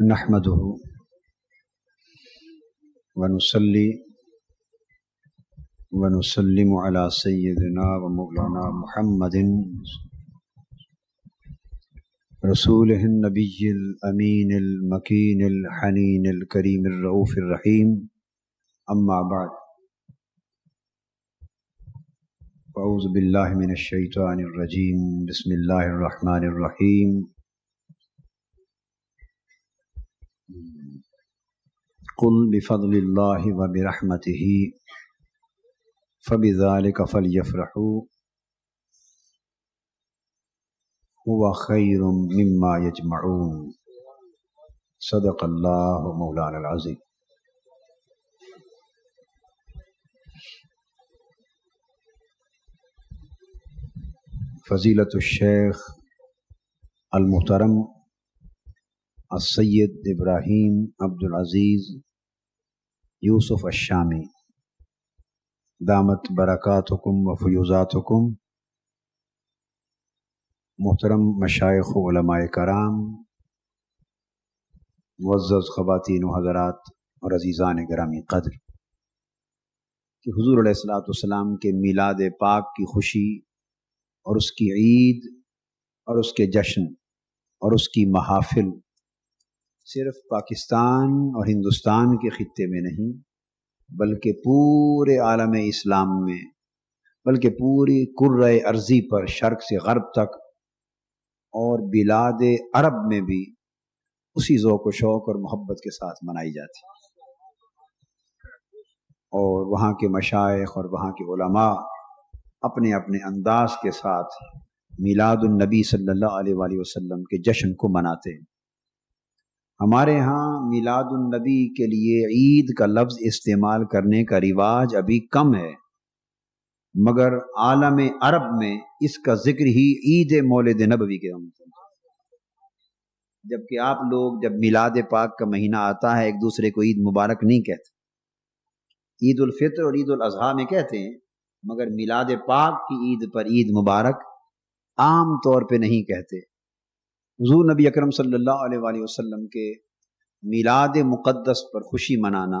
نحمده ونصلي ونسلم على سيدنا ومولانا محمد رسوله النبي الأمين المكين الحنين الكريم الرؤوف الرحيم. أما بعد، أعوذ بالله من الشيطان الرجيم. بسم الله الرحمن الرحيم. قل بفضل الله وبرحمته فبذلك فليفرحوا. هو خير مما يجمعون. صدق الله مولانا العظيم. فضیلت الشیخ المحترم السید ابراہیم عبد العزیز یوسف الشامی۔ دامت برکات حکم و فیوزات حکم محترم مشائق و علماء کرام، معزز خواتین و حضرات اور عزیزان گرامی قدر، کہ حضور علیہ السلاۃ والسلام کے میلاد پاک کی خوشی اور اس کی عید اور اس کے جشن اور اس کی محافل صرف پاکستان اور ہندوستان کے خطے میں نہیں، بلکہ پورے عالم اسلام میں، بلکہ پوری کر عرضی پر شرق سے غرب تک اور بلاد عرب میں بھی اسی ذوق و شوق اور محبت کے ساتھ منائی جاتی۔ اور وہاں کے مشائق اور وہاں کے علماء اپنے اپنے انداز کے ساتھ میلاد النبی صلی اللہ علیہ وآلہ وسلم کے جشن کو مناتے ہیں۔ ہمارے ہاں میلاد النبی کے لیے عید کا لفظ استعمال کرنے کا رواج ابھی کم ہے، مگر عالم عرب میں اس کا ذکر ہی عید مولد نبوی کے جبکہ آپ لوگ جب میلاد پاک کا مہینہ آتا ہے، ایک دوسرے کو عید مبارک نہیں کہتے۔ عید الفطر اور عید الاضحیٰ میں کہتے ہیں، مگر میلاد پاک کی عید پر عید مبارک عام طور پہ نہیں کہتے۔ حضور نبی اکرم صلی اللہ علیہ وآلہ وسلم کے میلاد مقدس پر خوشی منانا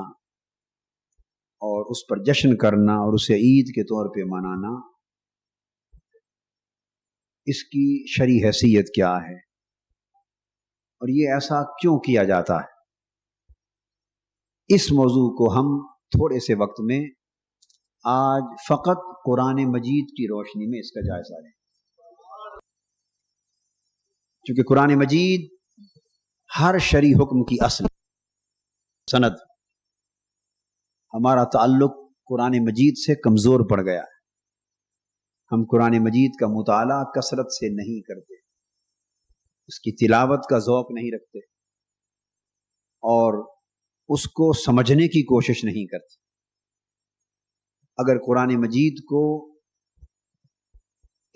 اور اس پر جشن کرنا اور اسے عید کے طور پہ منانا، اس کی شرع حیثیت کیا ہے؟ اور یہ ایسا کیوں کیا جاتا ہے؟ اس موضوع کو ہم تھوڑے سے وقت میں آج فقط قرآن مجید کی روشنی میں اس کا جائزہ لیں۔ چونکہ قرآن مجید ہر شرع حکم کی اصل سند ہمارا تعلق قرآن مجید سے کمزور پڑ گیا ہے۔ ہم قرآن مجید کا مطالعہ کثرت سے نہیں کرتے۔ اس کی تلاوت کا ذوق نہیں رکھتے۔ اور اس کو سمجھنے کی کوشش نہیں کرتے۔ اگر قرآن مجید کو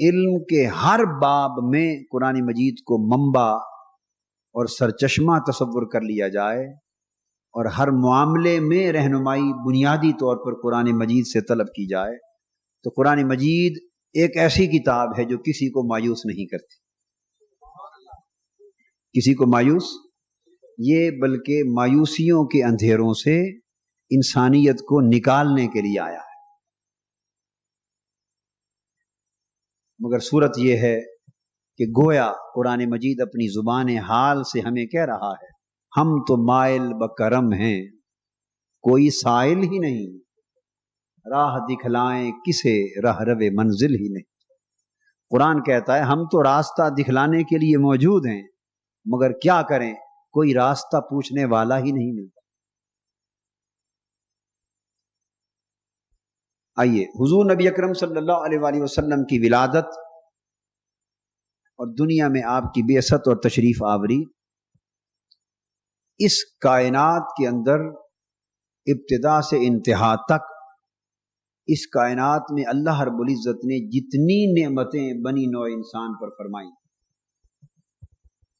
علم کے ہر باب میں قرآن مجید کو منبع اور سرچشمہ تصور کر لیا جائے اور ہر معاملے میں رہنمائی بنیادی طور پر قرآن مجید سے طلب کی جائے، تو قرآن مجید ایک ایسی کتاب ہے جو کسی کو مایوس نہیں کرتی۔ کسی کو مایوس؟ یہ بلکہ مایوسیوں کے اندھیروں سے انسانیت کو نکالنے کے لیے آیا۔ مگر صورت یہ ہے کہ گویا قرآن مجید اپنی زبان حال سے ہمیں کہہ رہا ہے، ہم تو مائل بکرم ہیں، کوئی سائل ہی نہیں، راہ دکھلائیں کسے راہ رو منزل ہی نہیں۔ قرآن کہتا ہے، ہم تو راستہ دکھلانے کے لیے موجود ہیں، مگر کیا کریں؟ کوئی راستہ پوچھنے والا ہی نہیں ملتا۔ آئیے، حضور نبی اکرم صلی اللہ علیہ وآلہ وسلم کی ولادت اور دنیا میں آپ کی بیست اور تشریف آوری، اس کائنات کے اندر ابتدا سے انتہا تک اس کائنات میں اللہ رب العزت نے جتنی نعمتیں بنی نو انسان پر فرمائیں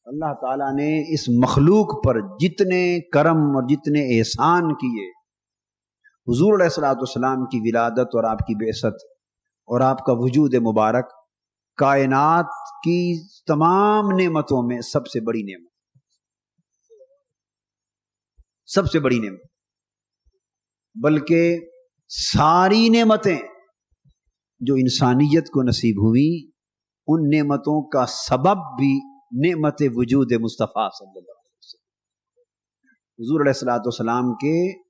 اللہ تعالیٰ نے اس مخلوق پر جتنے کرم اور جتنے احسان کیے حضور علیہ السلاۃ والسلام کی ولادت اور آپ کی بیست اور آپ کا وجود مبارک کائنات کی تمام نعمتوں میں سب سے بڑی نعمت سب سے بڑی نعمت بلکہ ساری نعمتیں جو انسانیت کو نصیب ہوئی، ان نعمتوں کا سبب بھی نعمت وجود مصطفیٰ صلی اللہ علیہ وسلم۔ حضور علیہ السلاۃ والسلام کے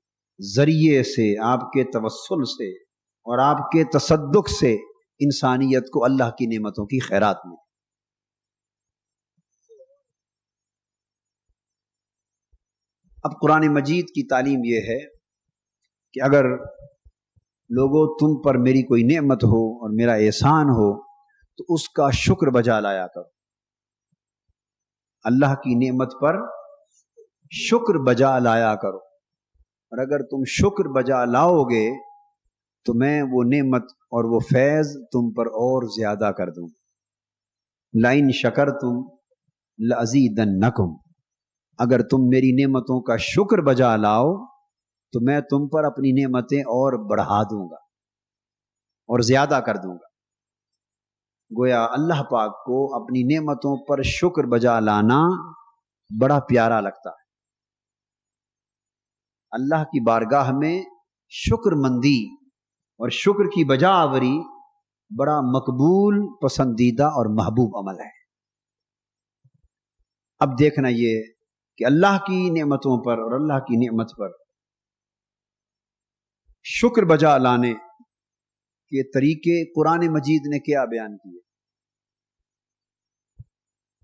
ذریعے سے، آپ کے توسل سے اور آپ کے تصدق سے انسانیت کو اللہ کی نعمتوں کی خیرات میں اب قرآن مجید کی تعلیم یہ ہے کہ اگر لوگوں، تم پر میری کوئی نعمت ہو اور میرا احسان ہو، تو اس کا شکر بجا لایا کرو۔ اللہ کی نعمت پر شکر بجا لایا کرو۔ اور اگر تم شکر بجا لاؤ گے، تو میں وہ نعمت اور وہ فیض تم پر اور زیادہ کر دوں۔ لائن شکر تم لذیذن نقم اگر تم میری نعمتوں کا شکر بجا لاؤ، تو میں تم پر اپنی نعمتیں اور بڑھا دوں گا اور زیادہ کر دوں گا۔ گویا اللہ پاک کو اپنی نعمتوں پر شکر بجا لانا بڑا پیارا لگتا۔ ہے اللہ کی بارگاہ میں شکر مندی اور شکر کی بجا آوری بڑا مقبول، پسندیدہ اور محبوب عمل ہے۔ اب دیکھنا یہ کہ اللہ کی نعمتوں پر اور اللہ کی نعمت پر شکر بجا لانے کے طریقے قرآن مجید نے کیا بیان کیے۔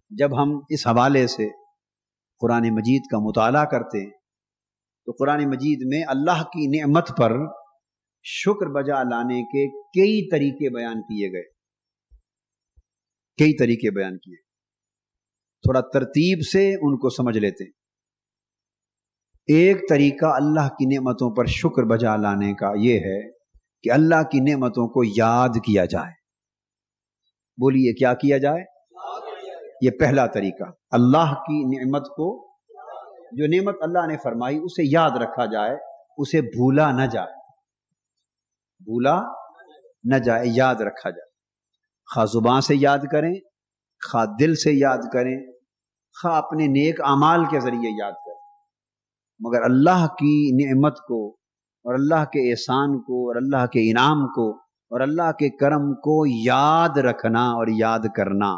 جب ہم اس حوالے سے قرآن مجید کا مطالعہ کرتے ہیں تو قرآن مجید میں اللہ کی نعمت پر شکر بجا لانے کے کئی طریقے بیان کیے گئے۔ کئی طریقے بیان کیے۔ تھوڑا ترتیب سے ان کو سمجھ لیتے ہیں۔ ایک طریقہ اللہ کی نعمتوں پر شکر بجا لانے کا یہ ہے کہ اللہ کی نعمتوں کو یاد کیا جائے۔ بولیے کیا کیا جائے؟ یہ پہلا طریقہ۔ اللہ کی نعمت کو جو نعمت اللہ نے فرمائی، اسے یاد رکھا جائے، اسے بھولا نہ جائے۔ بھولا نہ جائے، یاد رکھا جائے۔ خواہ زبان سے یاد کریں، خواہ دل سے یاد کریں، خواہ اپنے نیک اعمال کے ذریعے یاد کریں۔ مگر اللہ کی نعمت کو، اور اللہ کے احسان کو، اور اللہ کے انعام کو، اور اللہ کے کرم کو یاد رکھنا اور یاد کرنا،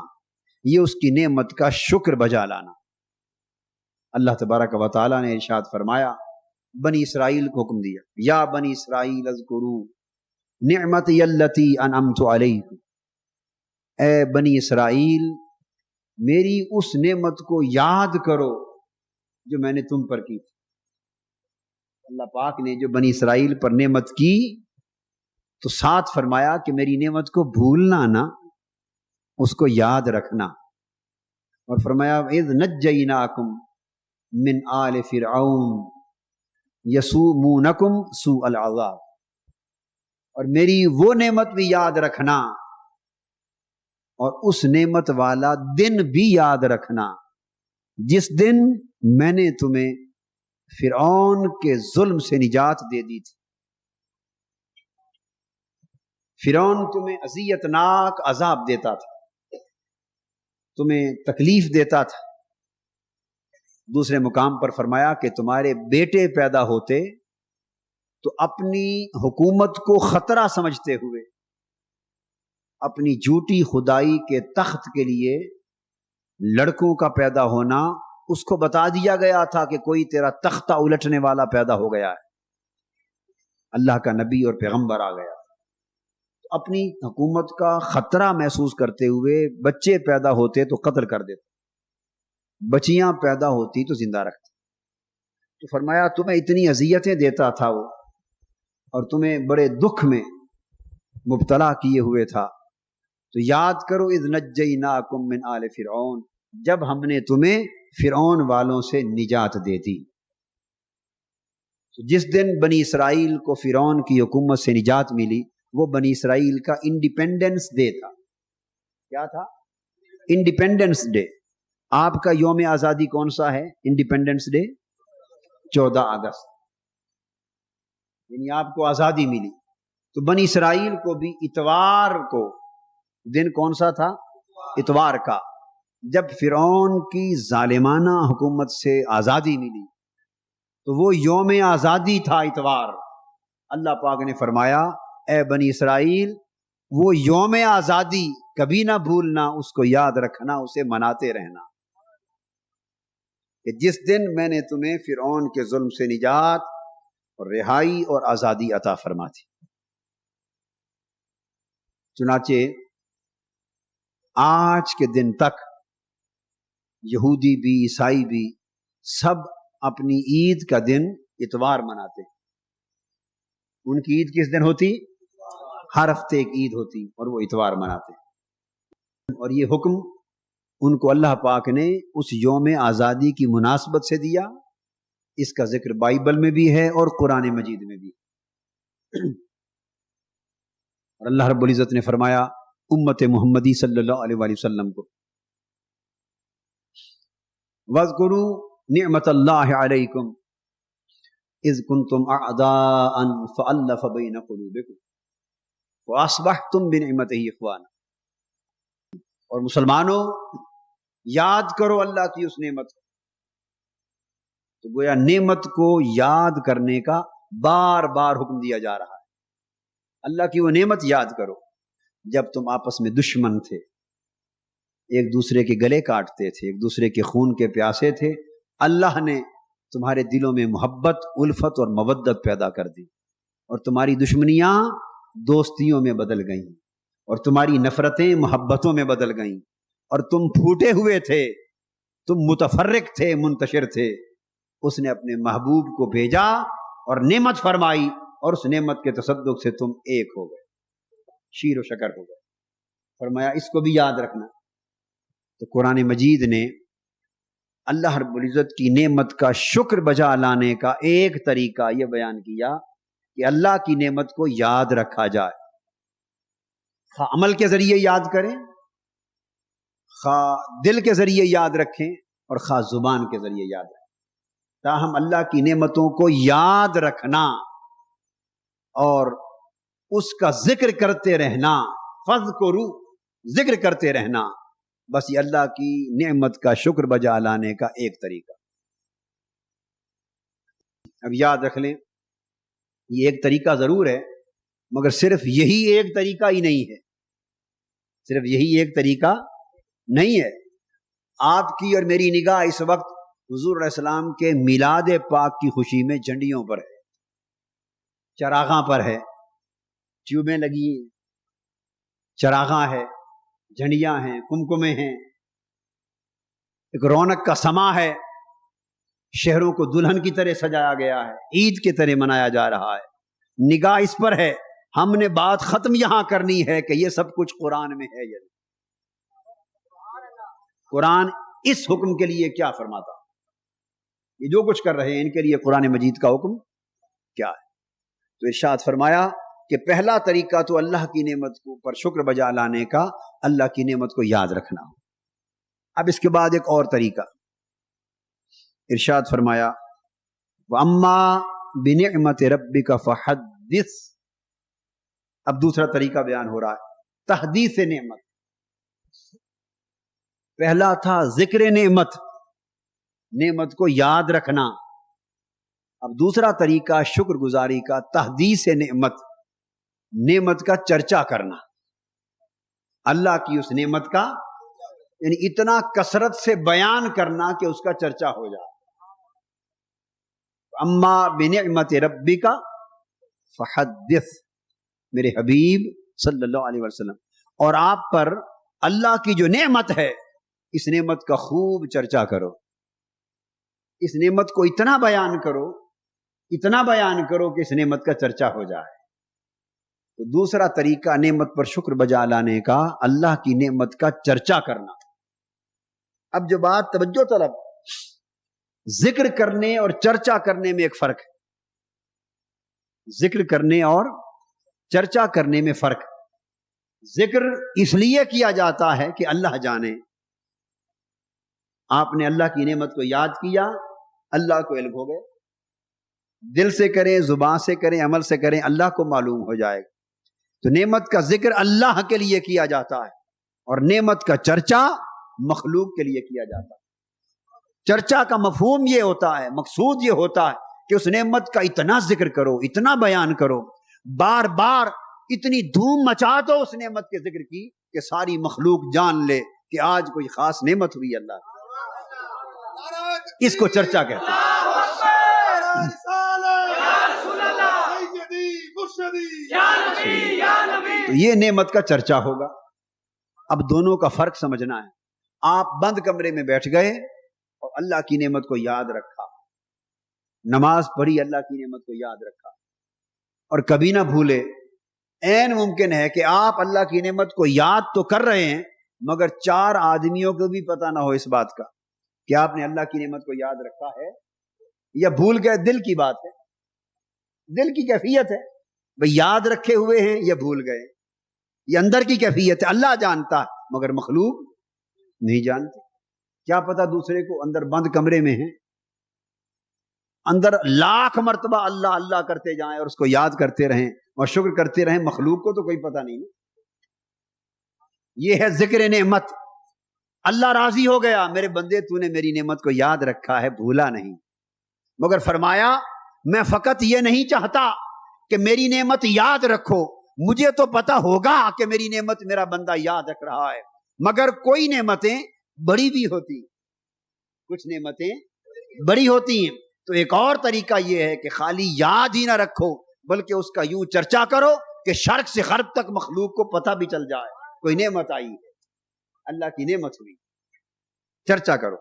یہ اس کی نعمت کا شکر بجا لانا۔ اللہ تبارک و تعالیٰ نے ارشاد فرمایا، بنی اسرائیل کو حکم دیا۔ یا بنی اسرائیل، اذکرو نعمت یلتی انعمت علیکم۔ اے بنی اسرائیل، میری اس نعمت کو یاد کرو جو میں نے تم پر کی تھی۔ اللہ پاک نے جو بنی اسرائیل پر نعمت کی، تو ساتھ فرمایا کہ میری نعمت کو بھولنا نا اس کو یاد رکھنا۔ اور فرمایا، اذ نجیناکم من آل فرعون یسومونکم سوء العذاب۔ اور میری وہ نعمت بھی یاد رکھنا اور اس نعمت والا دن بھی یاد رکھنا جس دن میں نے تمہیں فرعون کے ظلم سے نجات دے دی تھی۔ فرعون تمہیں اذیت ناک عذاب دیتا تھا، تمہیں تکلیف دیتا تھا۔ دوسرے مقام پر فرمایا کہ تمہارے بیٹے پیدا ہوتے تو اپنی حکومت کو خطرہ سمجھتے ہوئے، اپنی جھوٹی خدائی کے تخت کے لیے لڑکوں کا پیدا ہونا اس کو بتا دیا گیا تھا کہ کوئی تیرا تختہ الٹنے والا پیدا ہو گیا ہے۔ اللہ کا نبی اور پیغمبر آ گیا۔ اپنی حکومت کا خطرہ محسوس کرتے ہوئے بچے پیدا ہوتے تو قتل کر دیتے۔ بچیاں پیدا ہوتی تو زندہ رکھتے تو فرمایا، تمہیں اتنی اذیتیں دیتا تھا وہ، اور تمہیں بڑے دکھ میں مبتلا کیے ہوئے تھا۔ تو یاد کرو از نجیناکم من آل فرعون، جب ہم نے تمہیں فرعون والوں سے نجات دے دی۔ جس دن بنی اسرائیل کو فرعون کی حکومت سے نجات ملی، وہ بنی اسرائیل کا انڈیپینڈنس ڈے تھا۔ کیا تھا؟ انڈیپینڈنس ڈے آپ کا یوم آزادی کون سا ہے؟ انڈیپینڈنس ڈے چودہ اگست۔ یعنی آپ کو آزادی ملی۔ تو بنی اسرائیل کو بھی اتوار کو دن کون سا تھا؟ اتوار کا۔ جب فرعون کی ظالمانہ حکومت سے آزادی ملی، تو وہ یوم آزادی تھا اتوار۔ اللہ پاک نے فرمایا، اے بنی اسرائیل، وہ یوم آزادی کبھی نہ بھولنا، اس کو یاد رکھنا، اسے مناتے رہنا۔ کہ جس دن میں نے تمہیں فرعون کے ظلم سے نجات اور رہائی اور آزادی عطا فرما تھی چنانچہ آج کے دن تک یہودی بھی، عیسائی بھی سب اپنی عید کا دن اتوار مناتے۔ ہیں ان کی عید کس دن ہوتی؟ ہر ہفتے ایک عید ہوتی اور وہ اتوار مناتے۔ اور یہ حکم ان کو اللہ پاک نے اس یوم آزادی کی مناسبت سے دیا۔ اس کا ذکر بائبل میں بھی ہے اور قرآن مجید میں بھی۔ اور اللہ رب العزت نے فرمایا، امت محمدی صلی اللہ علیہ وآلہ وسلم کو وَذْكُرُوا نعمت اللہ علیکم اذ کنتم اعداء فالف بین قلوبکم واصبحتم بنعمتہ اخوانا۔ اور مسلمانوں یاد کرو اللہ کی اس نعمت کو۔ تو گویا نعمت کو یاد کرنے کا بار بار حکم دیا جا رہا ہے۔ اللہ کی وہ نعمت یاد کرو، جب تم آپس میں دشمن تھے، ایک دوسرے کے گلے کاٹتے تھے، ایک دوسرے کے خون کے پیاسے تھے، اللہ نے تمہارے دلوں میں محبت، الفت اور مودت پیدا کر دی۔ اور تمہاری دشمنیاں دوستیوں میں بدل گئیں، اور تمہاری نفرتیں محبتوں میں بدل گئیں۔ اور تم پھوٹے ہوئے تھے، تم متفرق تھے، منتشر تھے۔ اس نے اپنے محبوب کو بھیجا اور نعمت فرمائی اور اس نعمت کے تصدق سے تم ایک ہو گئے۔ شیر و شکر ہو گئے۔ فرمایا، اس کو بھی یاد رکھنا۔ تو قرآن مجید نے اللہ رب العزت کی نعمت کا شکر بجا لانے کا ایک طریقہ یہ بیان کیا کہ اللہ کی نعمت کو یاد رکھا جائے۔ عمل کے ذریعے یاد کریں خواہ دل کے ذریعے یاد رکھیں اور خواہ زبان کے ذریعے یاد رکھیں۔ تاہم اللہ کی نعمتوں کو یاد رکھنا اور اس کا ذکر کرتے رہنا فض کو رو، ذکر کرتے رہنا، بس یہ اللہ کی نعمت کا شکر بجا لانے کا ایک طریقہ۔ اب یاد رکھ لیں، یہ ایک طریقہ ضرور ہے، مگر صرف یہی ایک طریقہ ہی نہیں ہے۔ صرف یہی ایک طریقہ نہیں ہے۔ آپ کی اور میری نگاہ اس وقت حضور علیہ السلام کے میلاد پاک کی خوشی میں جھنڈیوں پر ہے، چراغاں پر ہے، ٹیوبیں لگی چراغاں ہے جھنڈیاں ہیں، کمکمے ہیں۔ ایک رونق کا سما ہے، شہروں کو دلہن کی طرح سجایا گیا ہے، عید کی طرح منایا جا رہا ہے۔ نگاہ اس پر ہے، ہم نے بات ختم یہاں کرنی ہے کہ یہ سب کچھ قرآن میں ہے یہ قرآن اس حکم کے لیے کیا فرماتا؟ یہ جو کچھ کر رہے ہیں، ان کے لیے قرآن مجید کا حکم کیا ہے؟ تو ارشاد فرمایا کہ پہلا طریقہ تو اللہ کی نعمت کو پر شکر بجا لانے کا، اللہ کی نعمت کو یاد رکھنا۔ ہو اب اس کے بعد ایک اور طریقہ۔ ارشاد فرمایا اما بنعمت ربی کا فحدث۔ اب دوسرا طریقہ بیان ہو رہا ہے، تحدیث نعمت۔ پہلا تھا ذکر نعمت۔ نعمت کو یاد رکھنا۔ اب دوسرا طریقہ شکر گزاری کا تحدیث نعمت۔ نعمت کا چرچا کرنا۔ اللہ کی اس نعمت کا یعنی اتنا کثرت سے بیان کرنا کہ اس کا چرچا ہو جائے۔ اما بنعمت ربی کا فحدث۔ میرے حبیب صلی اللہ علیہ وسلم۔ اور آپ پر اللہ کی جو نعمت ہے اس نعمت کا خوب چرچا کرو۔ اس نعمت کو اتنا بیان کرو، اتنا بیان کرو کہ اس نعمت کا چرچا ہو جائے۔ تو دوسرا طریقہ نعمت پر شکر بجا لانے کا، اللہ کی نعمت کا چرچا کرنا۔ اب جو بات توجہ طلب، ذکر کرنے اور چرچا کرنے میں ایک فرق ہے۔ ذکر کرنے اور چرچا کرنے میں فرق۔ ذکر اس لیے کیا جاتا ہے کہ اللہ جانے۔ آپ نے اللہ کی نعمت کو یاد کیا، اللہ کو علم ہو گئے۔ دل سے کریں، زبان سے کریں، عمل سے کریں، اللہ کو معلوم ہو جائے۔ گا تو نعمت کا ذکر اللہ کے لیے کیا جاتا ہے اور نعمت کا چرچا مخلوق کے لیے کیا جاتا ہے۔ چرچا کا مفہوم یہ ہوتا ہے، مقصود یہ ہوتا ہے کہ اس نعمت کا اتنا ذکر کرو، اتنا بیان کرو۔ بار بار اتنی دھوم مچا دو اس نعمت کے ذکر کی کہ ساری مخلوق جان لے کہ آج کوئی خاص نعمت ہوئی اللہ اس کو چرچا کہتے ہیں۔ تو یہ نعمت کا چرچا ہوگا۔ اب دونوں کا فرق سمجھنا ہے۔ آپ بند کمرے میں بیٹھ گئے اور اللہ کی نعمت کو یاد رکھا۔ نماز پڑھی، اللہ کی نعمت کو یاد رکھا۔ اور کبھی نہ بھولے، این ممکن ہے کہ آپ اللہ کی نعمت کو یاد تو کر رہے ہیں، مگر چار آدمیوں کو بھی پتا نہ ہو اس بات کا۔ کہ آپ نے اللہ کی نعمت کو یاد رکھا ہے یا بھول گئے دل کی بات ہے؟ دل کی کیفیت ہے۔ بھائی یاد رکھے ہوئے ہیں یا بھول گئے یہ اندر کی کیفیت ہے۔ اللہ جانتا ہے، مگر مخلوق نہیں جانتے۔ کیا پتا دوسرے کو اندر بند کمرے میں ہیں؟ اندر لاکھ مرتبہ اللہ اللہ کرتے جائیں اور اس کو یاد کرتے رہیں اور شکر کرتے رہیں، مخلوق کو تو کوئی پتہ نہیں۔ یہ ہے ذکر نعمت۔ اللہ راضی ہو گیا، میرے بندے، تو نے میری نعمت کو یاد رکھا ہے، بھولا نہیں۔ مگر فرمایا، میں فقط یہ نہیں چاہتا کہ میری نعمت یاد رکھو۔ مجھے تو پتا ہوگا کہ میری نعمت میرا بندہ یاد رکھ رہا ہے، مگر کوئی نعمتیں بڑی بھی ہوتی۔ کچھ نعمتیں بڑی ہوتی ہیں۔ تو ایک اور طریقہ یہ ہے کہ خالی یاد ہی نہ رکھو، بلکہ اس کا یوں چرچا کرو کہ شرک سے غرب تک مخلوق کو پتہ بھی چل جائے۔ کوئی نعمت آئی۔ ہے اللہ کی نعمت ہوئی۔ چرچا کرو۔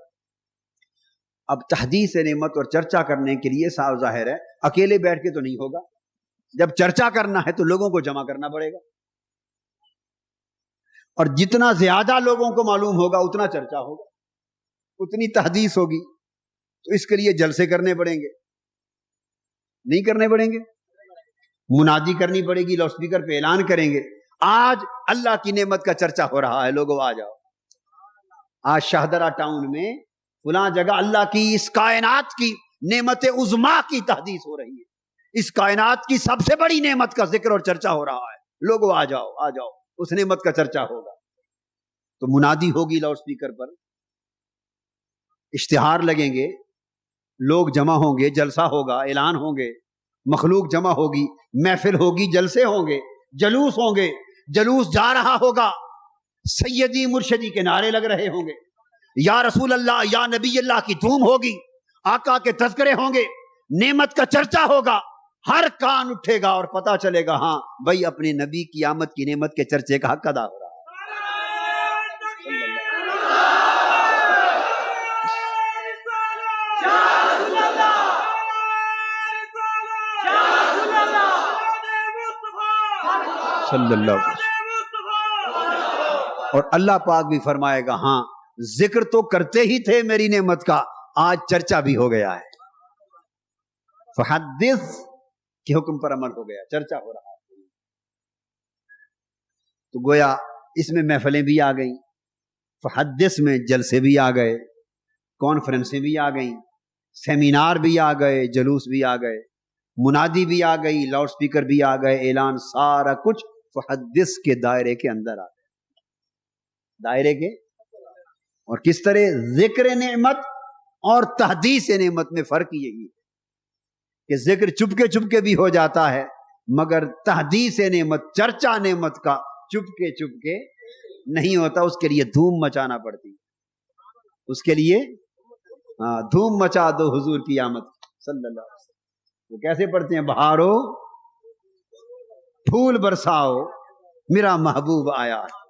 اب تحدیث نعمت اور چرچا کرنے کے لیے صاف ظاہر ہے۔ اکیلے بیٹھ کے تو نہیں ہوگا۔ جب چرچا کرنا ہے تو لوگوں کو جمع کرنا پڑے گا۔ اور جتنا زیادہ لوگوں کو معلوم ہوگا، اتنا چرچا ہوگا۔ اتنی تحدیث ہوگی۔ تو اس کے لیے جلسے کرنے پڑیں گے۔ نہیں کرنے پڑیں گے؟ منادی کرنی پڑے گی لاؤڈ اسپیکر پہ اعلان کریں گے۔ آج اللہ کی نعمت کا چرچا ہو رہا ہے۔ لوگوں، آ جاؤ۔ آج شاہدرہ ٹاؤن میں فلاں جگہ اللہ کی اس کائنات کی نعمت عزما کی تحدیث ہو رہی ہے۔ اس کائنات کی سب سے بڑی نعمت کا ذکر اور چرچا ہو رہا ہے۔ لوگوں آ جاؤ آ جاؤ، اس نعمت کا چرچا ہوگا۔ تو منادی ہوگی لاؤڈ اسپیکر پر۔ اشتہار لگیں گے، لوگ جمع ہوں گے، جلسہ ہوگا، اعلان ہوں گے، مخلوق جمع ہوگی، محفل ہوگی، جلسے ہوں گے، جلوس ہوں گے، جلوس جا رہا ہوگا۔ سیدی مرشدی کے نعرے لگ رہے ہوں گے۔ یا رسول اللہ، یا نبی اللہ کی دھوم ہوگی۔ آقا کے تذکرے ہوں گے۔ نعمت کا چرچا ہوگا۔ ہر کان اٹھے گا اور پتا چلے گا ہاں بھائی، اپنے نبی کی آمد کی نعمت کے چرچے کا حق ادا ہو رہا صلی اللہ اور اللہ پاک بھی فرمائے گا ہاں ذکر تو کرتے ہی تھے میری نعمت کا، آج چرچا بھی ہو گیا ہے۔ فحدث کے حکم پر عمل ہو گیا، چرچا ہو رہا ہے۔ تو گویا اس میں محفلیں بھی آ گئیں، فحدث میں جلسے بھی آ گئے کانفرنسیں بھی آ گئیں سیمینار بھی آ گئے، جلوس بھی آ گئے، منادی بھی آ گئی لاؤڈ سپیکر بھی آ گئے، اعلان سارا کچھ فحدث کے دائرے کے اندر آ گئے دائرے کے۔ اور کس طرح ذکر نعمت اور تحدیث نعمت میں فرق یہی ہے کہ ذکر چپکے چپکے بھی ہو جاتا ہے، مگر تحدیث نعمت، چرچا نعمت کا چپکے چپکے نہیں ہوتا، اس کے لیے دھوم مچانا پڑتی۔ اس کے لیے ہاں دھوم مچا دو حضور کی آمد صلی اللہ علیہ وسلم۔ وہ کیسے پڑھتے ہیں؟ بہارو، پھول برساؤ، میرا محبوب آیا ہے۔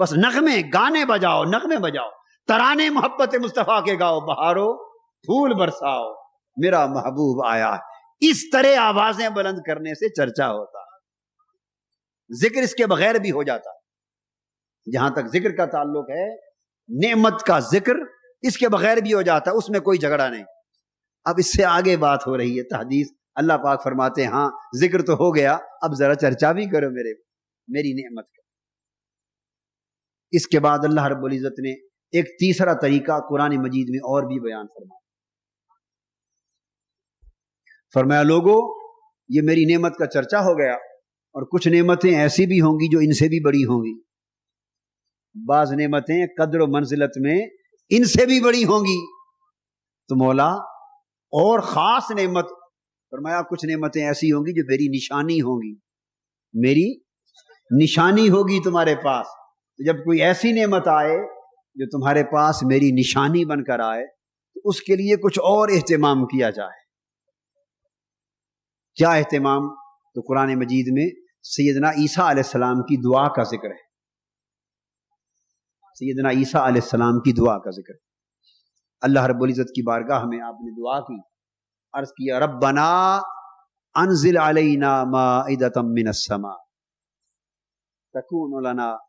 بس نغمے، گانے بجاؤ، نغمے بجاؤ۔ ترانے محبت مصطفیٰ کے گاؤ، بہارو پھول برساؤ۔ میرا محبوب آیا اس طرح آوازیں بلند کرنے سے چرچا ہوتا ذکر اس کے بغیر بھی ہو جاتا جہاں تک ذکر کا تعلق ہے، نعمت کا ذکر اس کے بغیر بھی ہو جاتا اس میں کوئی جھگڑا نہیں۔ اب اس سے آگے بات ہو رہی ہے، تحدیث۔ اللہ پاک فرماتے ہیں ہاں ذکر تو ہو گیا، اب ذرا چرچا بھی کرو میرے، میری نعمت کا۔ اس کے بعد اللہ رب العزت نے ایک تیسرا طریقہ قرآن مجید میں اور بھی بیان فرمایا۔ فرمایا لوگوں یہ میری نعمت کا چرچا ہو گیا اور کچھ نعمتیں ایسی بھی ہوں گی جو ان سے بھی بڑی ہوں گی۔ بعض نعمتیں قدر و منزلت میں ان سے بھی بڑی ہوں گی۔ تو مولا، اور خاص نعمت، فرمایا، کچھ نعمتیں ایسی ہوں گی جو میری نشانی ہوں گی۔ میری نشانی ہوگی تمہارے پاس۔ جب کوئی ایسی نعمت آئے جو تمہارے پاس میری نشانی بن کر آئے، تو اس کے لیے کچھ اور اہتمام کیا جائے۔ کیا اہتمام؟ تو قرآن مجید میں سیدنا عیسیٰ علیہ السلام کی دعا کا ذکر ہے۔ سیدنا عیسیٰ علیہ السلام کی دعا کا ذکر۔ اللہ رب العزت کی بارگاہ میں آپ نے دعا کی۔ عرض کیا، ربنا انزل علینا مائدتا من السماء، تکون لنا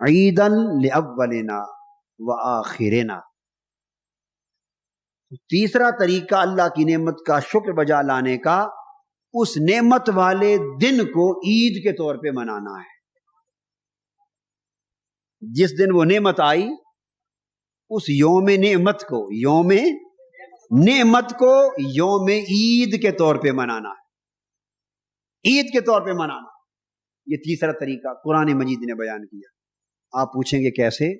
عیدا لأولنا وآخرنا۔ تیسرا طریقہ اللہ کی نعمت کا شکر بجا لانے کا، اس نعمت والے دن کو عید کے طور پہ منانا ہے۔ جس دن وہ نعمت آئی، اس یوم نعمت کو، یوم نعمت کو یوم عید کے طور پہ منانا ہے۔ عید کے طور پہ منانا۔ یہ تیسرا طریقہ قرآن مجید نے بیان کیا۔ آپ پوچھیں گے کیسے؟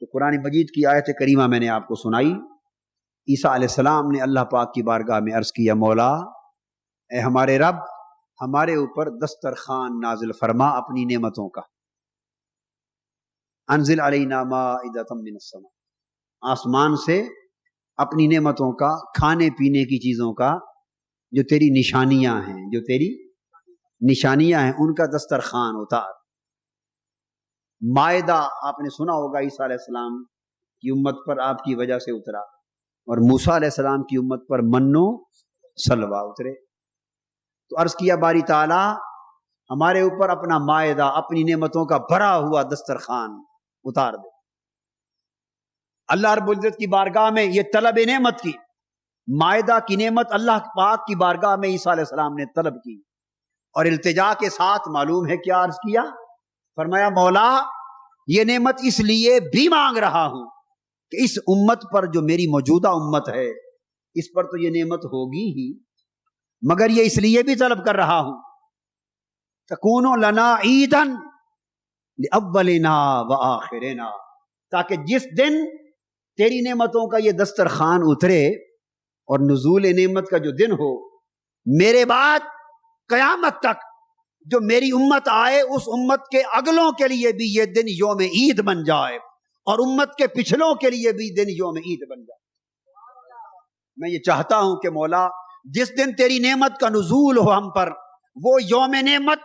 تو قرآن مجید کی آیت کریمہ میں نے آپ کو سنائی۔ عیسیٰ علیہ السلام نے اللہ پاک کی بارگاہ میں عرض کیا، مولا، اے ہمارے رب، ہمارے اوپر دسترخوان نازل فرما اپنی نعمتوں کا۔ انزل علینا مائدۃ من السماء۔ آسمان سے اپنی نعمتوں کا، کھانے پینے کی چیزوں کا جو تیری نشانیاں ہیں، جو تیری نشانیاں ہیں، ان کا دسترخوان اتار۔ معدہ آپ نے سنا ہوگا عیسیٰ علیہ السلام کی امت پر آپ کی وجہ سے اترا اور موسا علیہ السلام کی امت پر منو سلوا اترے۔ تو عرض کیا باری تعالی، ہمارے اوپر اپنا معدہ اپنی نعمتوں کا بھرا ہوا دسترخوان اتار دے۔ اللہ رب العزت کی بارگاہ میں یہ طلب نعمت کی معدہ کی نعمت اللہ پاک کی بارگاہ میں عیسیٰ علیہ السلام نے طلب کی۔ اور التجا کے ساتھ معلوم ہے کیا عرض کیا؟ فرمایا، مولا، یہ نعمت اس لیے بھی مانگ رہا ہوں کہ اس امت پر جو میری موجودہ امت ہے، اس پر تو یہ نعمت ہوگی ہی، مگر یہ اس لیے بھی طلب کر رہا ہوں۔ تکون لنا عیدن اولنا و آخرنا تاکہ جس دن تیری نعمتوں کا یہ دسترخوان اترے اور نزول نعمت کا جو دن ہو، میرے بعد قیامت تک جو میری امت آئے، اس امت کے اگلوں کے لیے بھی یہ دن یوم عید بن جائے اور امت کے پچھلوں کے لیے بھی دن یوم عید بن جائے۔ میں یہ چاہتا ہوں کہ مولا، جس دن تیری نعمت کا نزول ہو ہم پر، وہ یوم نعمت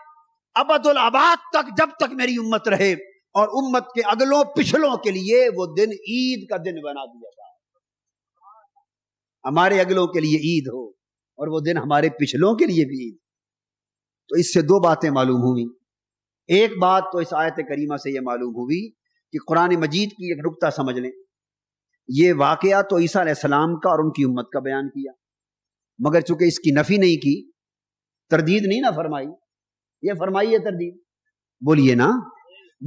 ابد الآباد تک جب تک میری امت رہے اور امت کے اگلوں، پچھلوں کے لیے وہ دن عید کا دن بنا دیا جائے۔ ہمارے اگلوں کے لیے عید ہو اور وہ دن ہمارے پچھلوں کے لیے بھی عید تو اس سے دو باتیں معلوم ہوئی ایک بات تو اس آیت کریمہ سے یہ معلوم ہوئی کہ قرآن مجید کی ایک نقطہ سمجھ لیں۔ یہ واقعہ تو عیسیٰ علیہ السلام کا اور ان کی امت کا بیان کیا۔ مگر چونکہ اس کی نفی نہیں کی، تردید نہیں نہ فرمائی۔ یہ فرمائی ہے تردید۔ بولیے نا،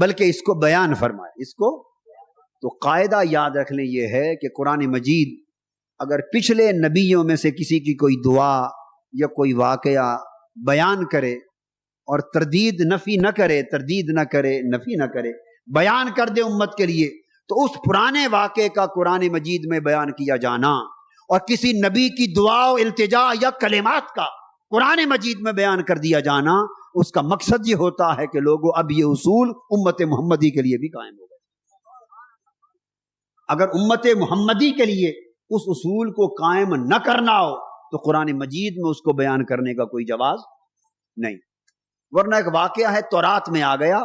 بلکہ اس کو بیان فرمائے۔ اس کو تو قاعدہ یاد رکھ لیں، یہ ہے کہ قرآن مجید اگر پچھلے نبیوں میں سے کسی کی کوئی دعا یا کوئی واقعہ بیان کرے اور تردید نفی نہ کرے، تردید نہ کرے، نفی نہ کرے، بیان کر دے امت کے لیے، تو اس پرانے واقعے کا قرآن مجید میں بیان کیا جانا اور کسی نبی کی دعا و التجا یا کلمات کا قرآن مجید میں بیان کر دیا جانا، اس کا مقصد یہ ہوتا ہے کہ لوگوں، اب یہ اصول امت محمدی کے لیے بھی قائم ہو گئے۔ اگر امت محمدی کے لیے اس اصول کو قائم نہ کرنا ہو تو قرآن مجید میں اس کو بیان کرنے کا کوئی جواز نہیں۔ ورنہ ایک واقعہ ہے، تورات میں آ گیا،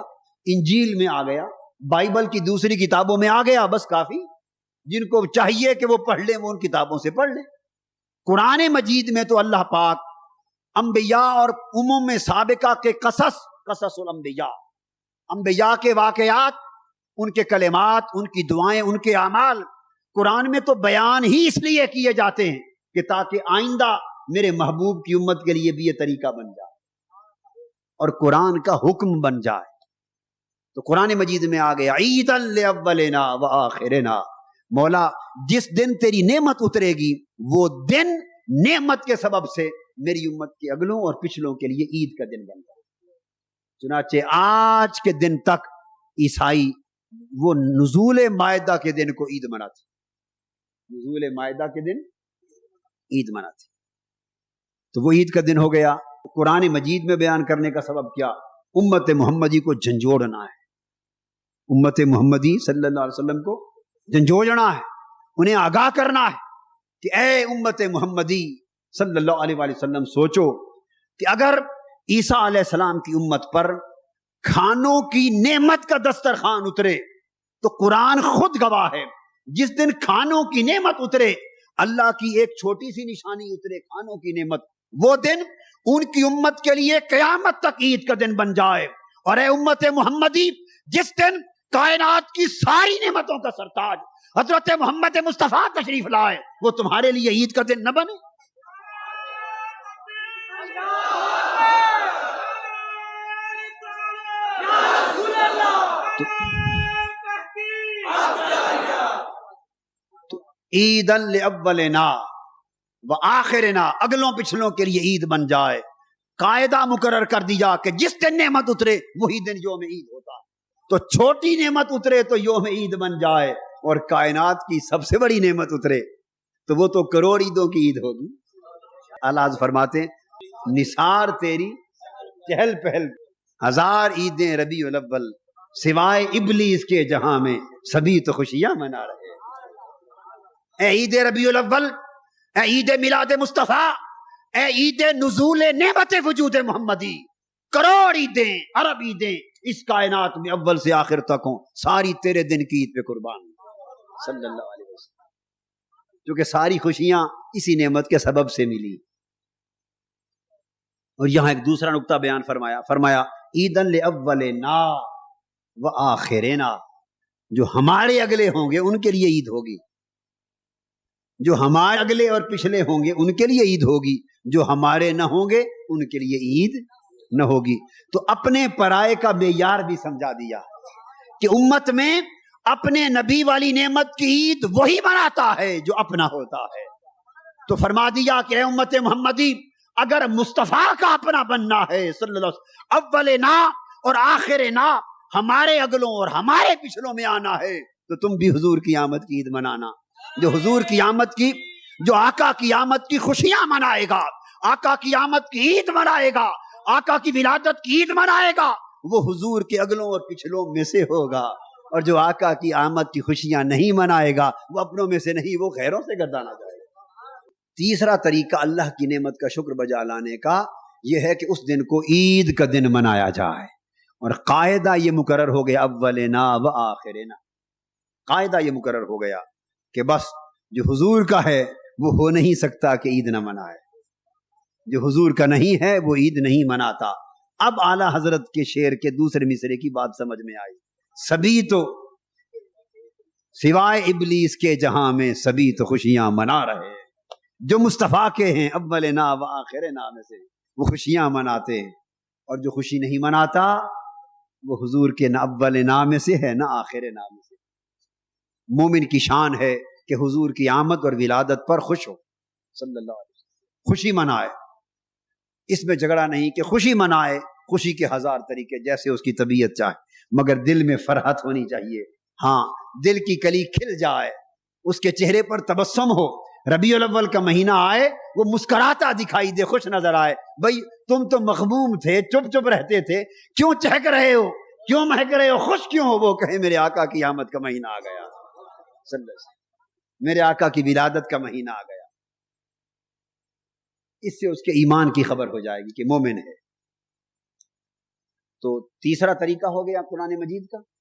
انجیل میں آ گیا، بائبل کی دوسری کتابوں میں آ گیا، بس کافی۔ جن کو چاہیے کہ وہ پڑھ لیں، وہ ان کتابوں سے پڑھ لیں۔ قرآن مجید میں تو اللہ پاک انبیاء اور عموم سابقہ کے قصص قصص الانبیاء۔ انبیاء کے واقعات، ان کے کلمات، ان کی دعائیں، ان کے اعمال، قرآن میں تو بیان ہی اس لیے کیے جاتے ہیں۔ کہ تاکہ آئندہ میرے محبوب کی امت کے لیے بھی یہ طریقہ بن جائے اور قرآن کا حکم بن جائے۔ تو قرآن مجید میں آ گیا عید اولنا و آخرنا۔ مولا، جس دن تیری نعمت اترے گی، وہ دن نعمت کے سبب سے میری امت کے اگلوں اور پچھلوں کے لیے عید کا دن بن گیا چنانچہ آج کے دن تک عیسائی وہ نزول معدہ کے دن کو عید مناتے۔ نزول معدہ کے دن عید مناتے تو وہ عید کا دن ہو گیا۔ قرآن مجید میں بیان کرنے کا سبب کیا۔ امت محمدی کو جھنجھوڑنا ہے۔ امت محمدی صلی اللہ علیہ وسلم کو جھنجھوڑنا ہے۔ انہیں آگاہ کرنا ہے کہ اے امت محمدی صلی اللہ علیہ وآلہ وسلم، سوچو کہ اگر عیسیٰ علیہ السلام کی امت پر کھانوں کی نعمت کا دسترخوان اترے تو قرآن خود گواہ ہے۔ جس دن کھانوں کی نعمت اترے اللہ کی ایک چھوٹی سی نشانی اترے کھانوں کی نعمت، وہ دن ان کی امت کے لیے قیامت تک عید کا دن بن جائے۔ اور اے امت محمدی، جس دن کائنات کی ساری نعمتوں کا سرتاج حضرت محمد مصطفیٰ تشریف لائے، وہ تمہارے لیے عید کا دن نہ بنے۔ عید اولنا و آخرنا، اگلوں پچھلوں کے لیے عید بن جائے۔ قاعدہ مقرر کر دیا کہ جس دن نعمت اترے، وہی دن یوم عید ہوتا۔ تو چھوٹی نعمت اترے تو یوم عید بن جائے اور کائنات کی سب سے بڑی نعمت اترے۔ تو وہ تو کروڑ عیدوں کی عید ہوگی۔ اللہ فرماتے نثار تیری چہل پہل۔ ہزار عیدیں ربیع الاول، سوائے ابلیس کے جہاں میں سبھی تو خوشیاں منا رہے اے عید ربیع الاول، اے عید میلاد مصطفیٰ، اے عید نزول نعمت وجود محمدی۔ کروڑ عیدیں، عرب عیدیں اس کائنات میں اول سے آخر تک ہوں۔ ساری تیرے دن کی عید پہ قربان۔ صلی اللہ علیہ وسلم۔ کیونکہ ساری خوشیاں اسی نعمت کے سبب سے ملی۔ اور یہاں ایک دوسرا نقطہ بیان فرمایا فرمایا عید اول نا و آخرنا، جو ہمارے اگلے ہوں گے، ان کے لیے عید ہوگی۔ جو ہمارے اگلے اور پچھلے ہوں گے، ان کے لیے عید ہوگی۔ جو ہمارے نہ ہوں گے، ان کے لیے عید نہ ہوگی۔ تو اپنے پرائے کا معیار بھی سمجھا دیا کہ امت میں اپنے نبی والی نعمت کی عید وہی مناتا ہے جو اپنا ہوتا ہے۔ تو فرما دیا کہ اے امت محمدی، اگر مصطفیٰ کا اپنا بننا ہے صلی اللہ علیہ وسلم، اول نا اور آخر نا، ہمارے اگلوں اور ہمارے پچھلوں میں آنا ہے، تو تم بھی حضور کی آمد کی عید منانا۔ جو حضور کی آمد کی، جو آقا کی آمد کی خوشیاں منائے گا، آقا کی آمد کی عید منائے گا، آقا کی ولادت کی عید منائے گا، وہ حضور کے اگلوں اور پچھلوں میں سے ہوگا۔ اور جو آقا کی آمد کی خوشیاں نہیں منائے گا، وہ اپنوں میں سے نہیں، وہ غیروں سے گردانا جائے گا۔ تیسرا طریقہ اللہ کی نعمت کا شکر بجا لانے کا یہ ہے کہ اس دن کو عید کا دن منایا جائے۔ اور قاعدہ یہ مقرر ہو گیا، اولنا و آخرنا۔ قاعدہ یہ مقرر ہو گیا۔ کہ بس جو حضور کا ہے وہ ہو نہیں سکتا کہ عید نہ منائے۔ جو حضور کا نہیں ہے وہ عید نہیں مناتا۔ اب اعلی حضرت کے شعر کے دوسرے مصرے کی بات سمجھ میں آئی۔ سبھی تو سوائے ابلیس کے جہاں میں سبھی تو خوشیاں منا رہے۔ جو مصطفیٰ کے ہیں اول نا و آخر نا میں سے، وہ خوشیاں مناتے ہیں۔ اور جو خوشی نہیں مناتا، وہ حضور کے نہ اول نام سے ہے، نہ آخر نام سے۔ مومن کی شان ہے کہ حضور کی آمد اور ولادت پر خوش ہو۔ صلی اللہ علیہ وسلم۔ خوشی منائے۔ اس میں جھگڑا نہیں کہ خوشی منائے خوشی کے ہزار طریقے جیسے اس کی طبیعت چاہے مگر دل میں فرحت ہونی چاہیے۔ ہاں دل کی کلی کھل جائے اس کے چہرے پر تبسم ہو۔ ربیع الاول کا مہینہ آئے وہ مسکراتا دکھائی دے خوش نظر آئے۔ بھائی تم تو مخبوم تھے چپ چپ رہتے تھے کیوں چہک رہے ہو؟ کیوں مہک رہے ہو؟ خوش کیوں ہو؟ وہ کہے میرے آقا کی آمد کا مہینہ آ گیا۔ میرے آقا کی ولادت کا مہینہ آ گیا۔ اس سے اس کے ایمان کی خبر ہو جائے گی کہ مومن ہے۔ تو تیسرا طریقہ ہو گیا قرآن مجید کا۔